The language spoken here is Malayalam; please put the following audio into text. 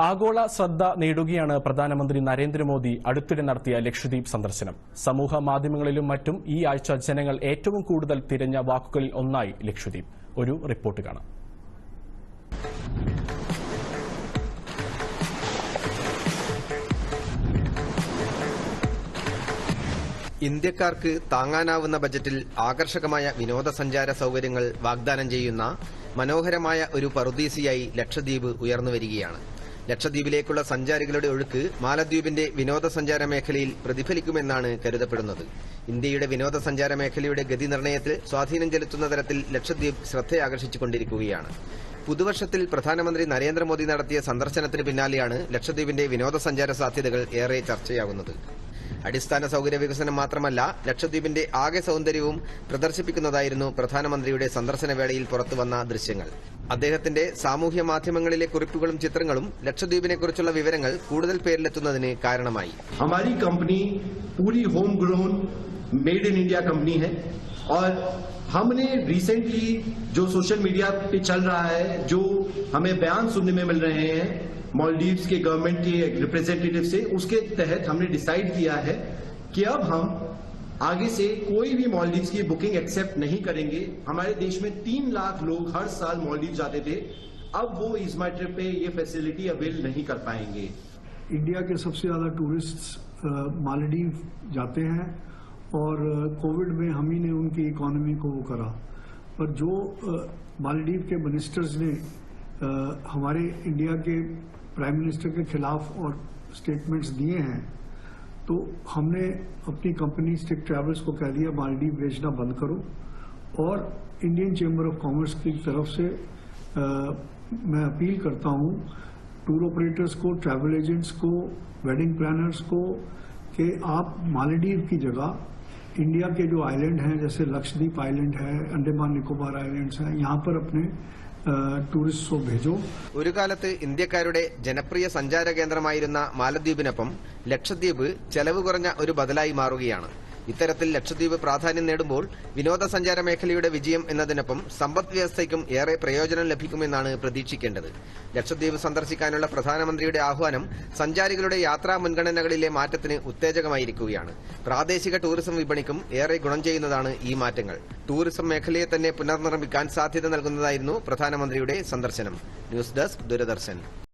ആഗോള ശ്രദ്ധ നേടുകയാണ് പ്രധാനമന്ത്രി നരേന്ദ്രമോദി അടുത്തിടെ നടത്തിയ ലക്ഷദ്വീപ് സന്ദർശനം. സമൂഹ മാധ്യമങ്ങളിലും മറ്റും ഈ ആഴ്ച ജനങ്ങൾ ഏറ്റവും കൂടുതൽ തിരഞ്ഞ വാക്കുകളിൽ ഒന്നായി ലക്ഷദ്വീപ്. ഒരു റിപ്പോർട്ട് കാണാം. ഇന്ത്യക്കാർക്ക് താങ്ങാനാവുന്ന ബജറ്റിൽ ആകർഷകമായ വിനോദസഞ്ചാര സൌകര്യങ്ങൾ വാഗ്ദാനം ചെയ്യുന്ന മനോഹരമായ ഒരു പറുദീസിയായി ലക്ഷദ്വീപ് ഉയർന്നുവരികയാണ് ലക്ഷദ്വീപിലേക്കുള്ള സഞ്ചാരികളുടെ ഒഴുക്ക് മാലദ്വീപിന്റെ വിനോദസഞ്ചാര മേഖലയിൽ പ്രതിഫലിക്കുമെന്നാണ് കരുതപ്പെടുന്നത്. ഇന്ത്യയുടെ വിനോദസഞ്ചാര മേഖലയുടെ ഗതി നിർണയത്തിൽ സ്വാധീനം ചെലുത്തുന്ന തരത്തിൽ ലക്ഷദ്വീപ് ശ്രദ്ധയാകർഷിച്ചുകൊണ്ടിരിക്കുകയാണ്. പുതുവർഷത്തിൽ പ്രധാനമന്ത്രി നരേന്ദ്രമോദി നടത്തിയ സന്ദർശനത്തിന് പിന്നാലെയാണ് ലക്ഷദ്വീപിന്റെ വിനോദസഞ്ചാര സാധ്യതകൾ ഏറെ ചർച്ചയാകുന്നത്. അടിസ്ഥാന സൌകര്യ വികസനം മാത്രമല്ല ലക്ഷദ്വീപിന്റെ ആകെ സൌന്ദര്യവും പ്രദർശിപ്പിക്കുന്നതായിരുന്നു പ്രധാനമന്ത്രിയുടെ സന്ദർശന വേളയിൽ പുറത്തുവന്ന ദൃശ്യങ്ങൾ. അദ്ദേഹത്തിന്റെ സാമൂഹ്യ മാധ്യമങ്ങളിലെ കുറിപ്പുകളും ചിത്രങ്ങളും ലക്ഷദ്വീപിനെക്കുറിച്ചുള്ള വിവരങ്ങൾ കൂടുതൽ പേരിലെത്തുന്നതിന് കാരണമായി. ഹമാരി company puri home grown made in India company और हमने रिसेंटली जो सोशल मीडिया पे चल रहा है, जो हमें बयान सुनने में मिल रहे हैं मॉलडीव्स के गवर्नमेंट के रिप्रेजेंटेटिव से, उसके तहत हमने डिसाइड किया है कि अब हम आगे से कोई भी मॉलडीव्स की बुकिंग एक्सेप्ट नहीं करेंगे। हमारे देश में तीन लाख लोग हर साल मॉलडीव जाते थे। अब वो इस ट्रिप पे ये फैसिलिटी अवेल नहीं कर पाएँगे। इंडिया के सबसे ज़्यादा टूरिस्ट मालदीव जाते हैं। और कोविड में हम ही ने उनकी इकोनॉमी को वो करा। पर जो मालदीव के मिनिस्टर्स ने हमारे इंडिया के प्राइम मिनिस्टर के खिलाफ और स्टेटमेंट्स दिए हैं तो हमने अपनी कंपनी स्टिक ट्रैवल्स को कह दिया मालदीव भेजना बंद करो। और इंडियन चैम्बर ऑफ़ कॉमर्स की तरफ़ से अ, मैं अपील करता हूँ टूर ऑपरेटर्स को ट्रैवल एजेंट्स को वेडिंग प्लानर्स को कि आप मालदीव की जगह इंडिया के जो आइलैंड हैं जैसे लक्षद्वीप आइलैंड है अंडमान निकोबार आइलैंड्स हैं यहाँ पर अपने टूरिस्ट को भेजो ഒരു കാലത്ത് ഇന്ത്യക്കാരുടെ ജനപ്രിയ സഞ്ചാര കേന്ദ്രമായിരുന്ന മാലദ്വീപിനൊപ്പം ലക്ഷദ്വീപ് ചെലവ് കുറഞ്ഞ ഒരു ബദലായി മാറുകയാണ് ഇത്തരത്തിൽ ലക്ഷദ്വീപ് പ്രാധാന്യം നേടുമ്പോൾ വിനോദസഞ്ചാര മേഖലയുടെ വിജയം എന്നതിനൊപ്പം സമ്പദ് വ്യവസ്ഥയ്ക്കും ഏറെ പ്രയോജനം ലഭിക്കുമെന്നാണ് പ്രതീക്ഷിക്കേണ്ടത്. ലക്ഷദ്വീപ് സന്ദർശിക്കാനുള്ള പ്രധാനമന്ത്രിയുടെ ആഹ്വാനം സഞ്ചാരികളുടെ യാത്രാ മുൻഗണനകളിലെ മാറ്റത്തിന് ഉത്തേജകമായിരിക്കുകയാണ്. പ്രാദേശിക ടൂറിസം വിപണിക്കും ഏറെ ഗുണം ചെയ്യുന്നതാണ് ഈ മാറ്റങ്ങൾ. ടൂറിസം മേഖലയെ തന്നെ പുനർനിർമ്മിക്കാൻ സാധ്യത നൽകുന്നതായിരുന്നു പ്രധാനമന്ത്രിയുടെ സന്ദർശനം. News desk Doordarshan.